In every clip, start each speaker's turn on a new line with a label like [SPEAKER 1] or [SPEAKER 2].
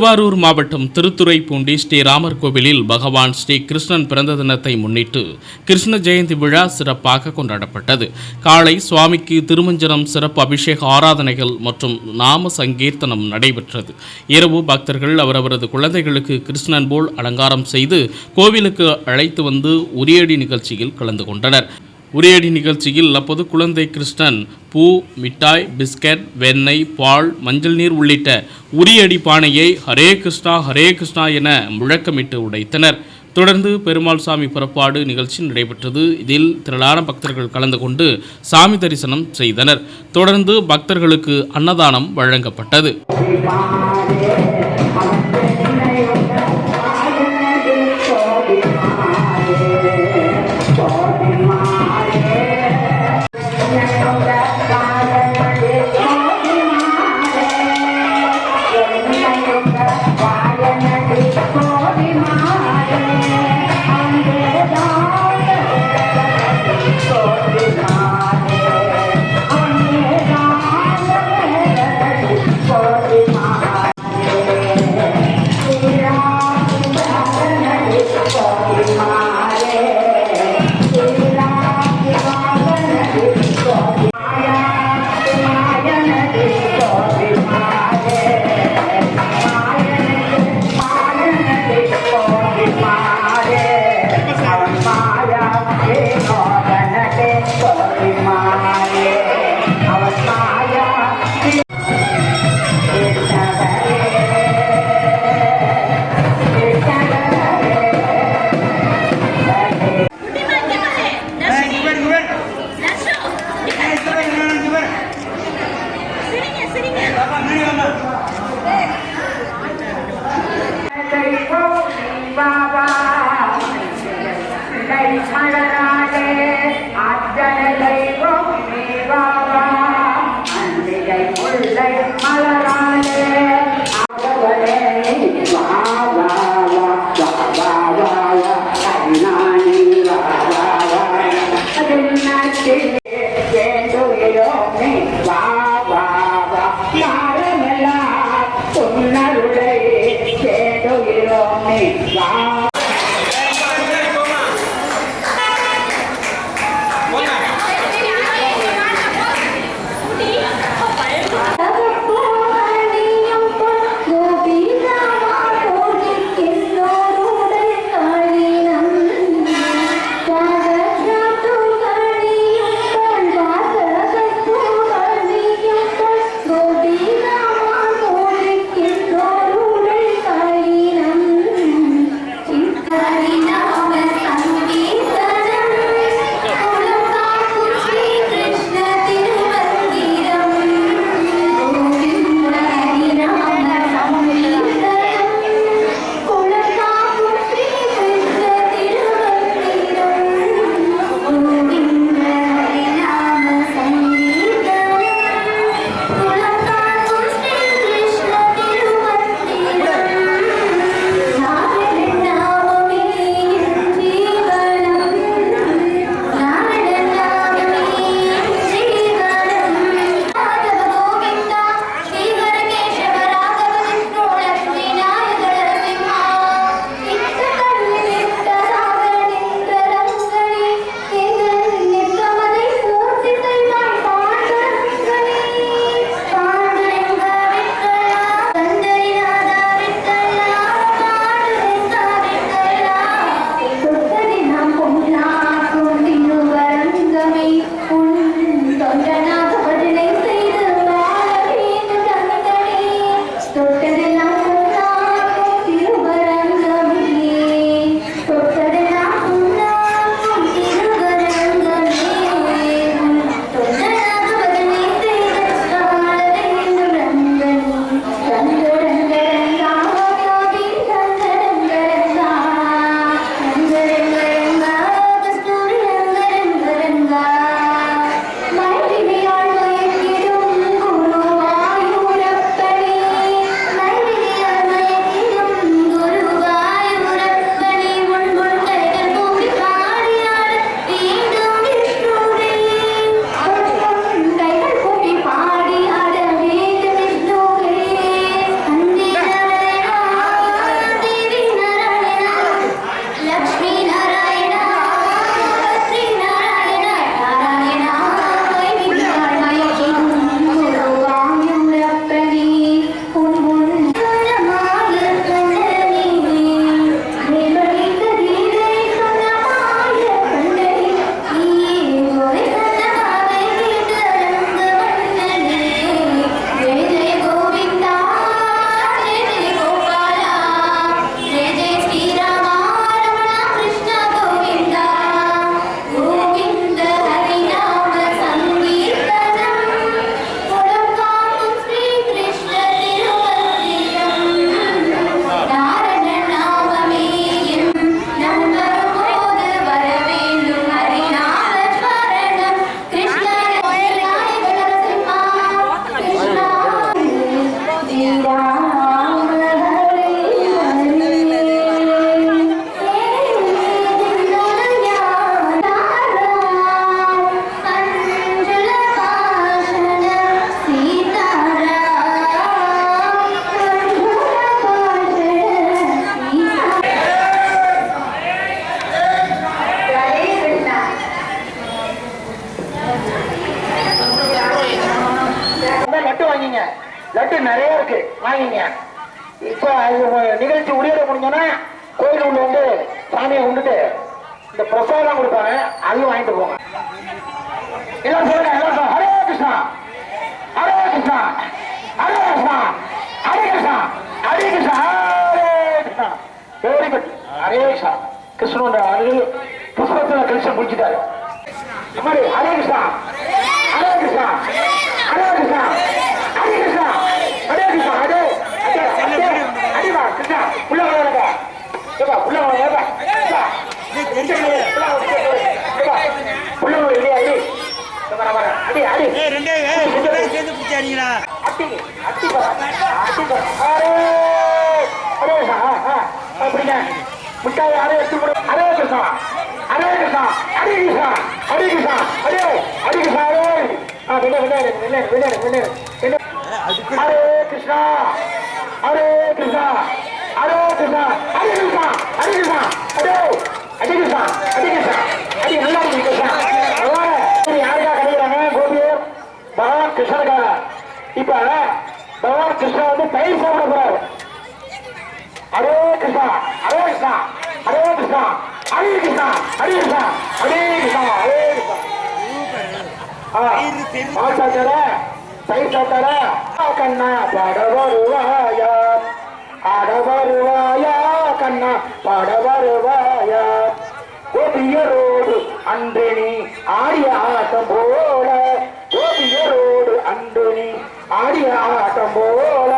[SPEAKER 1] திருவாரூர் மாவட்டம் திருத்துறைப்பூண்டி ஸ்ரீராமர் கோவிலில் பகவான் ஸ்ரீ கிருஷ்ணன் பிறந்த தினத்தை முன்னிட்டு கிருஷ்ண ஜெயந்தி விழா சிறப்பாக கொண்டாடப்பட்டது. காலை சுவாமிக்கு திருமஞ்சனம் சிறப்பு அபிஷேக ஆராதனைகள் மற்றும் நாம சங்கீர்த்தனம் நடைபெற்றது. இரவு பக்தர்கள் அவரவரது குழந்தைகளுக்கு கிருஷ்ணன் போல் அலங்காரம் செய்து கோவிலுக்கு அழைத்து வந்து உரியடி நிகழ்ச்சியில் கலந்து கொண்டனர். உரியடி நிகழ்ச்சியில் அப்போது குழந்தை கிருஷ்ணன் பூ மிட்டாய் பிஸ்கட் வெண்ணெய் பால் மஞ்சள் நீர் உள்ளிட்ட உரியடி பானையை ஹரே கிருஷ்ணா ஹரே கிருஷ்ணா என முழக்கமிட்டு உடைத்தனர். தொடர்ந்து பெருமாள் சாமி புறப்பாடு நிகழ்ச்சி நடைபெற்றது. இதில் திரளான பக்தர்கள் கலந்து கொண்டு சாமி தரிசனம் செய்தனர். தொடர்ந்து பக்தர்களுக்கு அன்னதானம் வழங்கப்பட்டது.
[SPEAKER 2] Yürü yana. நிகழ்ச்சி உரியட முடிஞ்சோன்னா கோயில் உள்ள வந்து சாமியை கொண்டுட்டு இந்த பிரசாதம் கொடுப்பாங்க அதையும் வாங்கிட்டு போங்க எல்லாம் சொல்லுங்க எல்லாம் சொல்லுங்க. ஹரே கிருஷ்ணா ஹரே கிருஷ்ணா ஹரே கிருஷ்ணா ஹரே கிருஷ்ணா ஹரே கிருஷ்ணா ஹரே கிருஷ்ணா வெரி குட் ஹரே கிருஷ்ணா கிருஷ்ணன் அருள் புஷ்பத்தில் கிருஷ்ணன் குடிச்சிட்டாரு ஹரே கிருஷ்ணா ஹரே கிருஷ்ணா ஹரே கிருஷ்ணா ஹரே கிருஷ்ணா ஹரே கிருஷ்ணா ஹரே அடே அடே அடிவா கிருஷ்ணா உள்ள வராதா ஏப்பா உள்ள வராதா ஏப்பா உள்ள வர இல்லையா அடி வர வர அடி அடி
[SPEAKER 3] ஏய் ரெண்டே ஏய் ரெண்டு பேரும் சேர்ந்து பிடிச்சி அடிங்கடா
[SPEAKER 2] அட்டி அட்டி வர அட்டி வர அரே அரே கிருஷ்ணா ஆ, ஆ, அப்படிங்க மிட்டாய் அரே எடுத்து கொடு அரே கிருஷ்ணா அரே கிருஷ்ணா ஹரி கிருஷ்ணா ஹரி கிருஷ்ணா அரே ஹரி கிருஷ்ணா அரே ஆ வெளியே வெளியே வெளியே வெளியே வெளியே வெளியே ஹரே கிருஷ்ணா ஹரே கிருஷ்ணா ஹரே கிருஷ்ணா ஹரே கிருஷ்ணா ஹரே கிருஷ்ணா அடே அடி கிருஷ்ணா அடி கிருஷ்ணா அடி நல்லா இருக்கு கிருஷ்ணா அவ்வாறு சரி, யாருக்கா கிடைக்கிறாங்க கோபியர் பகவான் கிருஷ்ணனுக்காக இப்ப பகவான் கிருஷ்ணா வந்து தயிர் சாப்பிட போறாரு ஹரே கிருஷ்ணா ஹரே கிருஷ்ணா ஹரே கிருஷ்ணா ஹரே கிருஷ்ணா ஹரே கிருஷ்ணா ஹரே கிருஷ்ணா ஹரே கிருஷ்ணா பால் சாத்தார கண்ணா பாட வருவாயா ஆட வருவாயா கண்ணா பாட வருவாயா கோபியரோடு அன்று நீ ஆடிய ஆட்டம் போல கோபியரோடு அன்று நீ ஆடிய ஆட்டம் போல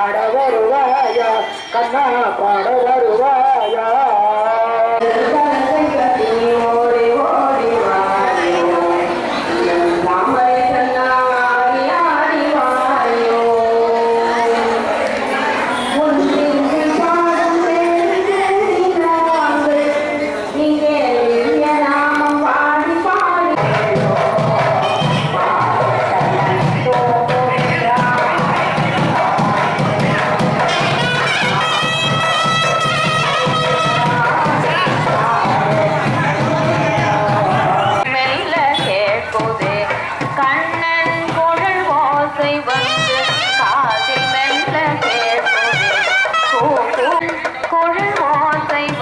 [SPEAKER 2] ஆட வருவாயா கண்ணா பாட வருவாயா.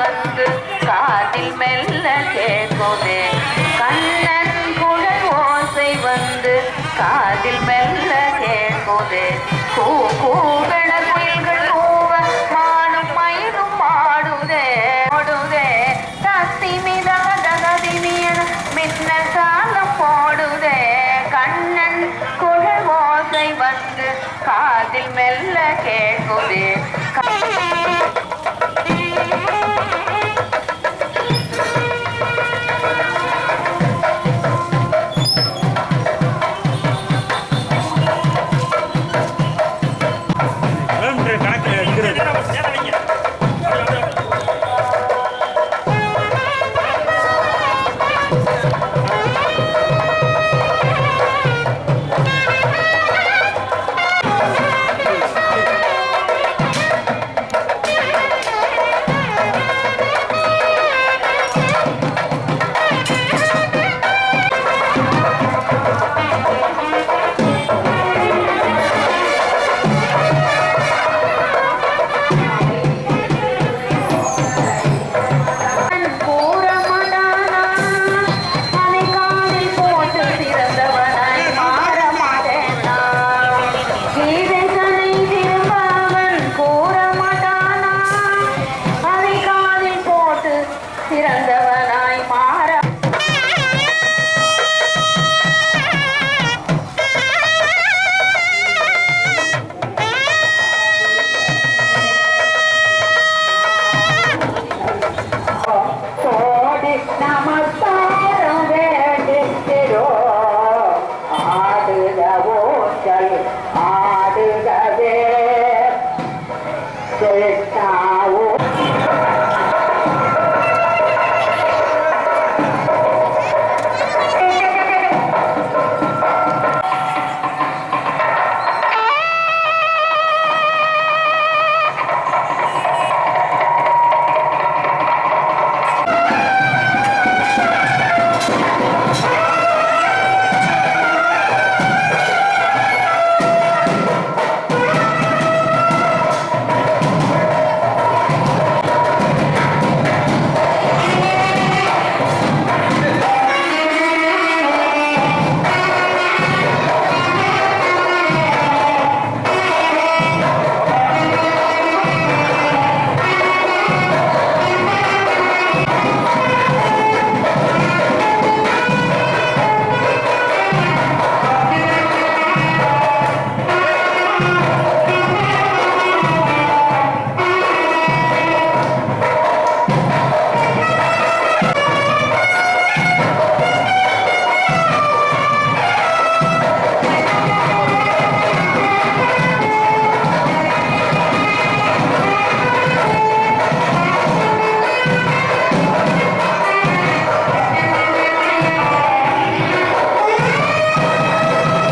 [SPEAKER 4] வந்து காதில் மெல்ல கேட்குதே கண்ணன் குழல் ஓசை வந்து காதில் மெல்ல கேட்குதே கூ கூவென குயில்கள் கூவ மானும் மயிலும் பாடுதே ஓடுதே தத்தி மிதக தகதிமியன மின்ன சாலம் போடுதே. கண்ணன் குழல் ஓசை வந்து காதில் மெல்ல கேட்குதே